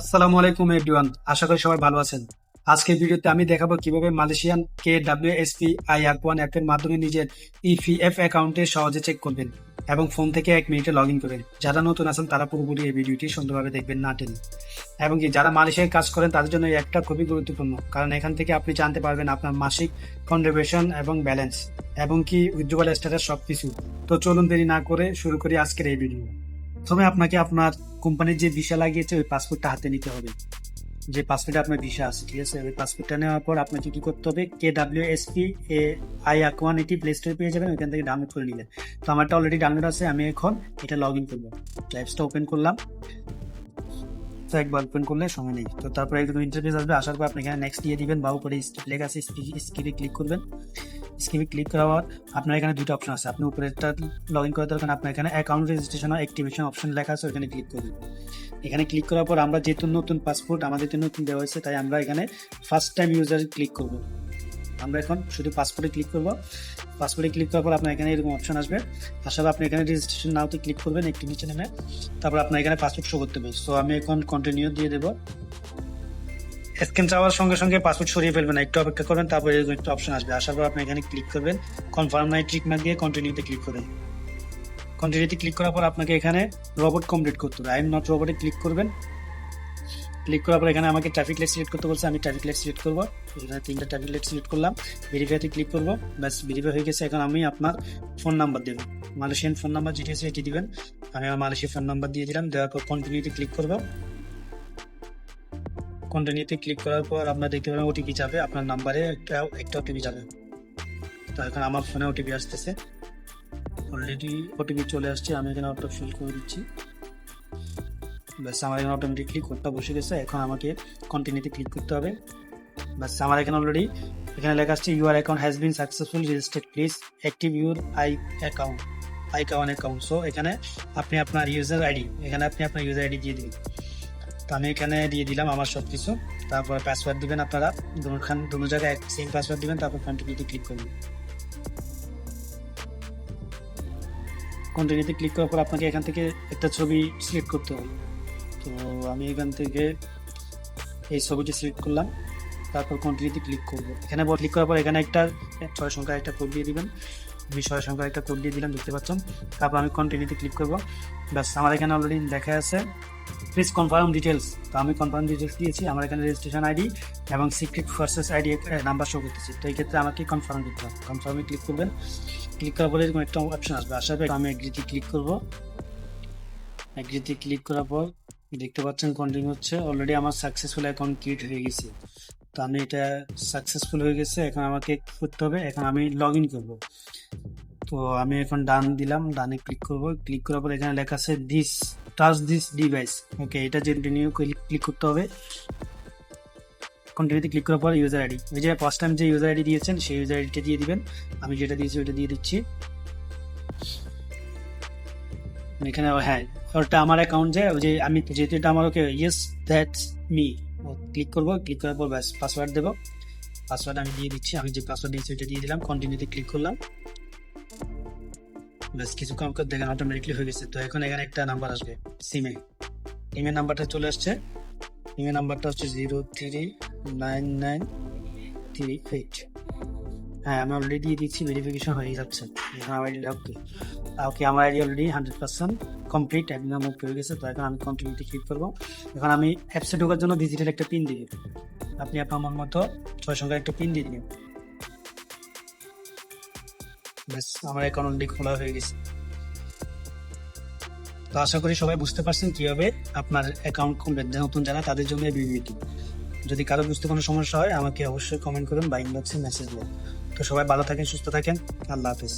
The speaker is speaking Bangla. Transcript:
আসসালামু আলাইকুম এভরিওয়ান আশা করি সবাই ভালো আছেন। আজকের ভিডিওতে আমি দেখাবো কীভাবে Malaysian K W S P I R one অ্যাপের মাধ্যমে নিজের E ইপিএফ অ্যাকাউন্টে সহজে চেক করবেন এবং ফোন থেকে এক মিনিটে লগ ইন করবেন। যারা নতুন আছেন, তারা পুরোপুরি এই ভিডিওটি সুন্দরভাবে দেখবেন, না টেনে। এবং কি, যারা মালয়েশিয়ায় কাজ করেন, তাদের জন্য এই অ্যাপটা খুবই গুরুত্বপূর্ণ। কারণ এখান থেকে আপনি জানতে পারবেন আপনার মাসিক কন্ট্রিবিউশন এবং ব্যালেন্স এবং কি উজ্জ্বল স্ট্যাটাস সব কিছু তো চলুন দেরি না করে শুরু করি আজকের এই ভিডিও। প্রথমে আপনাকে আপনার কোম্পানির যে ভিসা লাগিয়েছে, ওই পাসপোর্টটা হাতে নিতে হবে। যে পাসপোর্টে আপনার ভিসা আছে, ঠিক আছে? ওই পাসপোর্টটা নেওয়ার পর আপনাকে কি করতে হবে? K W S P A I আকওয়ান এটি প্লে স্টোরে পেয়ে যাবেন, ওইখান থেকে ডাউনলোড করে নিলেন। তো আমারটা অলরেডি ডাউনলোড আছে, আমি এখন এটা লগ ইন করব। অ্যাপসটা ওপেন করলাম। তো একবার ওপেন করলে সময় নেই। তো তারপরে একদম ইন্টারফেস আসবে, আসার পর আপনি এখানে নেক্সট দিয়ে দিবেন, বা উপরে লেখা আছে স্কিপে ক্লিক করবেন। স্কিপে ক্লিক করার আপনার এখানে দুটো অপশন আছে। আপনি উপরে একটা লগ ইন করার দরকার আপনার এখানে অ্যাকাউন্ট রেজিস্ট্রেশন আর অ্যাক্টিভেশন অপশন লেখা আছে ওখানে ক্লিক করবেন। এখানে ক্লিক করার পর আমরা যেহেতু নতুন পাসপোর্ট আমাদের নতুন দেওয়া হয়েছে, তাই আমরা এখানে ফার্স্ট টাইম ইউজার ক্লিক করব। আমরা এখন শুধু পাসপোর্টে ক্লিক করব। পাসপোর্টে ক্লিক করার পর আপনার এখানে এরকম অপশন আসবে। আসার পর আপনি এখানে রেজিস্ট্রেশন নাওতে ক্লিক করবেন, একটু নিচে নেমে। তারপর আপনার এখানে পাসপোর্ট শো করতে হবে। সো আমি এখন কন্টিনিউ দিয়ে দেবো। স্ক্যান চাওয়ার সঙ্গে সঙ্গে পাসপোর্ট সরিয়ে ফেলবেন না। একটু অপেক্ষা করবেন, তারপরে এরকম একটা অপশন আসবে। আসার পর আপনি এখানে ক্লিক করবেন। কনফার্ম নাই ট্রিক না দিয়ে কন্টিনিউতে ক্লিক করবেন কন্টিনিউতে ক্লিক করার পর আপনাকে এখানে রোবট কমপ্লিট করতে হবে। আই এম নট রোবটে ক্লিক করবেন। ক্লিক করার পর এখানে আমাকে ট্রাফিক লাইট সিলেক্ট করতে বলছে, আমি ট্রাফিক লাইট সিলেক্ট করব। এখানে তিনটা ট্রাফিক লাইট সিলেক্ট করলাম। ভেরিফাইতে ক্লিক করব। ব্যাস ভেরিফাই হয়ে গেছে। এখন আমি আপনার ফোন নাম্বার দেবো। মালয়েশিয়ান ফোন নাম্বার যেটি আছে এটি দিবেন। আমি আমার মালয়েশিয়ার ফোন নাম্বার দিয়ে দিলাম। দেওয়ার পর কন্টিনিউতে ক্লিক করব। কন্টিনিউতে ক্লিক করার পর আপনার দেখতে পাবেন ওটিপি যাবে। আপনার নাম্বারে একটা একটা ওটিপি যাবে। তো এখন আমার ফোনে ওটিপি আসতেছে। অলরেডি ওটিপি চলে আসছে, আমি এখানে অটো ফিল করে দিচ্ছি। ব্যাস, আমার এখানে অটোমেটিকলি কোডটা বসে গেছে। এখন আমাকে কন্টিনিউতে ক্লিক করতে হবে। ব্যাস, আমার এখানে অলরেডি এখানে লেখা আসছে your account has been successful registered please active your I account I কাউন account so এখানে আপনি আপনার ইউজার আইডি এখানে আপনি আপনার ইউজার আইডি দিয়ে দিন তো আমি এখানে দিয়ে দিলাম আমার সব কিছু তারপর পাসওয়ার্ড দিবেন আপনারা। দুখান দুটো জায়গায় সেম পাসওয়ার্ড দিবেন, তারপর কন্টিনিউতে ক্লিক করবেন। কন্টিনিউতে ক্লিক করার পর আপনাকে এখান থেকে একটা ছবি সিলেক্ট করতে হবে। তো আমি এখান থেকে এই ছবিটি সিলেক্ট করলাম। তারপর কন্টিনিউতে ক্লিক করব। এখানে ক্লিক করার পর এখানে একটা, ছয় সংখ্যা একটা কোড দিয়ে দিবেন। আমি ছয় সংখ্যা একটা কোড দিয়ে দিলাম, দেখতে পাচ্ছেন। তারপর আমি কন্টিনিউতে ক্লিক করব। ব্যাস, আমার এখানে অলরেডি দেখা আছে। প্লিজ কনফার্ম ডিটেলস তো আমি কনফার্ম ডিটেলস দিয়েছি, আমার এখানে রেজিস্ট্রেশন আইডি এবং secret phrases ID number show করতেছি। তো এই ক্ষেত্রে আমাকে কনফার্ম দিতে হবে। কনফার্মে ক্লিক করবেন। ক্লিক করার পরে এরকম একটা অপশন আসবে। আসার আমি এগ্রিতে ক্লিক করব। এগ্রিতে ক্লিক করার পর দেখতে পাচ্ছেন কন্টিনিউ হচ্ছে। অলরেডি আমার সাকসেসফুল অ্যাকাউন্ট ক্রিয়েট হয়ে গেছে। তো আমি এটা সাকসেসফুল হয়ে গেছে, এখন আমাকে করতে হবে? এখন আমি লগ ইন করব। তো আমি এখন ডান দিলাম। ডানে ক্লিক করব। ক্লিক করার পর এখানে লেখা আছে this touch this device okay এটা কন্টিনিউ ক্লিক করতে হবে। কন্টিনিউতে ক্লিক করার পর ইউজার আইডি ওই যে ফার্স্ট টাইম যে ইউজার আইডি দিয়েছেন, সেই ইউজার আইডিটা দিয়ে দিবেন। আমি যেটা দিয়েছি, ওইটা দিয়ে দিচ্ছি। এখানে হ্যাঁ ওটা আমার অ্যাকাউন্ট যে, ওই যে আমি, যেহেতু এটা আমার okay yes that's me click করব ক্লিক করার পর ব্যাস পাসওয়ার্ড দেবো। পাসওয়ার্ড আমি দিয়ে দিচ্ছি, আমি যে পাসওয়ার্ড দিয়েছি, ওইটা দিয়ে দিলাম। কন্টিনিউতে ক্লিক করলাম। ব্যাস কিছু কাম করে দেখেন অটোমেটিকলি হয়ে গেছে। তো এখন এখানে একটা নাম্বার আসবে সিমে ইমেল নাম্বারটা চলে আসছে। ইমেল নাম্বারটা হচ্ছে zero three nine nine three eight হ্যাঁ আমি অলরেডি দিয়ে দিচ্ছি ভেরিফিকেশন হয়ে যাচ্ছে। ওকে ওকে আমার ID already hundred percent complete একদম আমার হয়ে গেছে। তো এখন আমি কন্টিনিউতে ক্লিক করব। এখন আমি অ্যাপসে ঢোকার জন্য ডিজিটাল একটা পিন দিই। আপনি আপনার আমার মতো ছয় সংখ্যার একটা পিন দিয়ে দিন ব্যাস, আমার অ্যাকাউন্ট খোলা হয়ে গেছে। তো আশা করি সবাই বুঝতে পারছেন কীভাবে আপনার অ্যাকাউন্ট খুলবেন। নতুন যারা, তাদের জন্য এই যদি কারও বুঝতে কোনো সমস্যা হয়, আমাকে অবশ্যই কমেন্ট করুন বা ইনবক্সে মেসেজ দেন তো সবাই ভালো থাকেন, সুস্থ থাকেন। আল্লাহ হাফিজ।